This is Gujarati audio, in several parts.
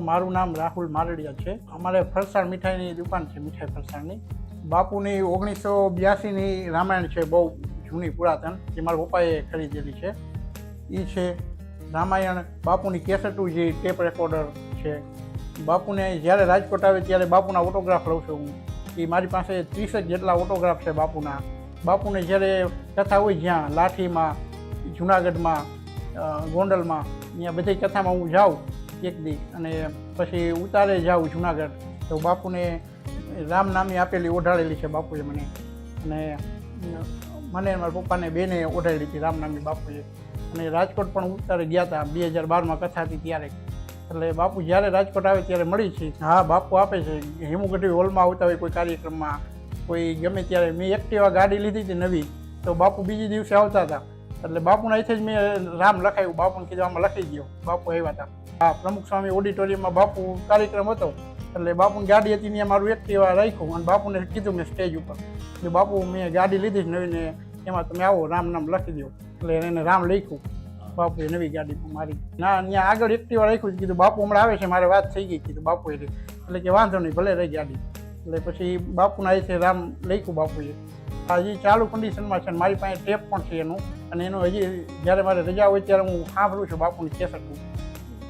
મારું નામ રાહુલ મારડિયા છે. અમારે ફરસાણ મીઠાઈની દુકાન છે, મીઠાઈ ફરસાણની. બાપુની ઓગણીસો બ્યાસીની રામાયણ છે, બહુ જૂની પુરાતન, જે મારા પપ્પાએ ખરીદેલી છે. એ છે રામાયણ, બાપુની કેસેટું જે ટેપ રેકોર્ડર છે. બાપુને જ્યારે રાજકોટ આવે ત્યારે બાપુના ઓટોગ્રાફ લઉં છું હું. એ મારી પાસે ત્રીસ જ જેટલા ઓટોગ્રાફ છે બાપુના. બાપુને જ્યારે કથા હોય જ્યાં, લાઠીમાં, જુનાગઢમાં ગોંડલમાં અહીંયા બધી કથામાં હું જાઉં એક દી. અને પછી ઉતારે જાઉં જુનાગઢ. તો બાપુને રામ નામની આપેલી ઓઢાડેલી છે બાપુએ મને. અને મને મારા પપ્પાને બેને ઓઢાડી હતી રામ નામની બાપુએ. અને રાજકોટ પણ ઉતારે ગયા હતા બે હજાર બારમાં કથા હતી ત્યારે. એટલે બાપુ જ્યારે રાજકોટ આવે ત્યારે મળી છે. હા, બાપુ આપે છે. હિમુગઢી હોલમાં આવતા હોય કોઈ કાર્યક્રમમાં. કોઈ ગમે ત્યારે. મેં એક્ટિવા ગાડી લીધી હતી નવી. તો બાપુ બીજી દિવસે આવતા હતા. એટલે બાપુના અહીંથી જ મેં રામ લખાયું. બાપુને કીધું, આમાં લખી ગયો બાપુ આવ્યા હતા હા પ્રમુખ સ્વામી ઓડિટોરિયમમાં બાપુ કાર્યક્રમ હતો. એટલે બાપુની ગાડી હતી ત્યાં મારું એક્ટિવા રાખ્યું અને બાપુને કીધું મેં સ્ટેજ ઉપર. કે બાપુ મેં ગાડી લીધી નવીને એમાં તમે આવો, રામ નામ લખી દો એટલે એને રામ લખ્યું. બાપુએ નવી ગાડી મારી. ના ત્યાં આગળ એક્ટિવા રાખ્યું કીધું બાપુ હમણાં આવે છે, મારે વાત થઈ ગઈ કીધું બાપુએ એટલે કે વાંધો નહીં, ભલે રહી ગાડી. એટલે પછી બાપુના છે રામ લખ્યું બાપુએ. આ હજી ચાલુ કન્ડિશનમાં છે મારી પાસે ટેપ પણ છે એનું. અને એનું હજી જ્યારે મારે રજા હોય ત્યારે હું સાંભળું છું બાપુની કેસેટનું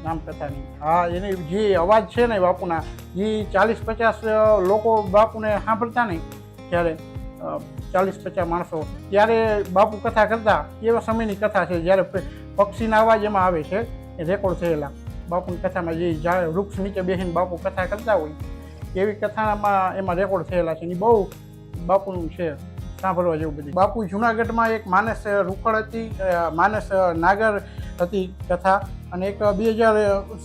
રામકથાની હા, એની જે અવાજ છે ને બાપુના, એ ચાલીસ પચાસ લોકો બાપુને સાંભળતા નહીં. ત્યારે ચાલીસ પચાસ માણસો. ત્યારે બાપુ કથા કરતા, એવા સમયની કથા છે, જ્યારે પક્ષીના અવાજ એમાં આવે છે, એ રેકોર્ડ થયેલા. બાપુની કથામાં જે વૃક્ષ નીચે બેસીને બાપુ કથા કરતા હોય, એવી કથામાં એમાં રેકોર્ડ થયેલા છે. એ બહુ બાપુનું છે, સાંભળવા જેવું બધું. બાપુ જુનાગઢમાં એક માનસ રૂકડ હતી માનસ નાગર હતી કથા અને એક બે હજાર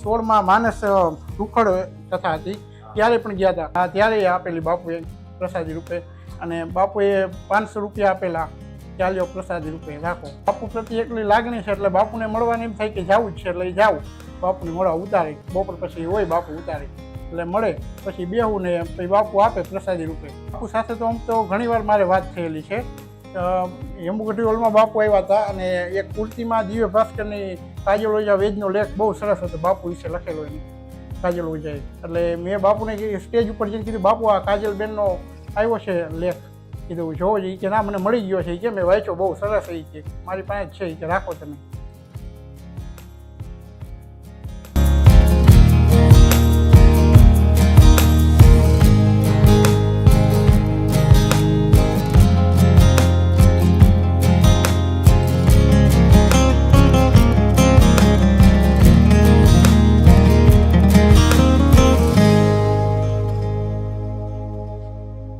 સોળમાં માનસ રૂખડ કથા હતી. ત્યારે પણ ગયા હતા. હા ત્યારે આપેલી બાપુએ પ્રસાદી રૂપે અને બાપુએ પાંચસો રૂપિયા આપેલા. ચાલ્યો પ્રસાદી રૂપે રાખો. બાપુ પ્રત્યે એટલી લાગણી છે એટલે બાપુને મળવાની એમ થાય કે જવું જ છે એટલે જાઉં બાપુને મળવા ઉતારે. બપોર પછી હોય બાપુ ઉતારે. એટલે મળે. પછી બેહું ને પછી બાપુ આપે પ્રસાદી રૂપે. બાપુ સાથે તો આમ તો ઘણીવાર મારે વાત થયેલી છે. હેમુગઢી હોલમાં બાપુ આવ્યા હતા અને એક કુર્તીમાં દિવ્ય ભાસ્કરની કાજલ ઓઝા વેદનો લેખ બહુ સરસ હતો. બાપુ વિશે લખેલો એને, કાજલ ઓઝાએ. એટલે મેં બાપુને સ્ટેજ ઉપર જઈને કીધું, બાપુ, આ કાજલ બેનનો આવ્યો છે લેખ. કીધું, જોવો છે કે ના, મને મળી ગયો છે. કે, મેં વાંચ્યો, બહુ સરસ છે કે. મારી પાસે છે કે, રાખો તમે.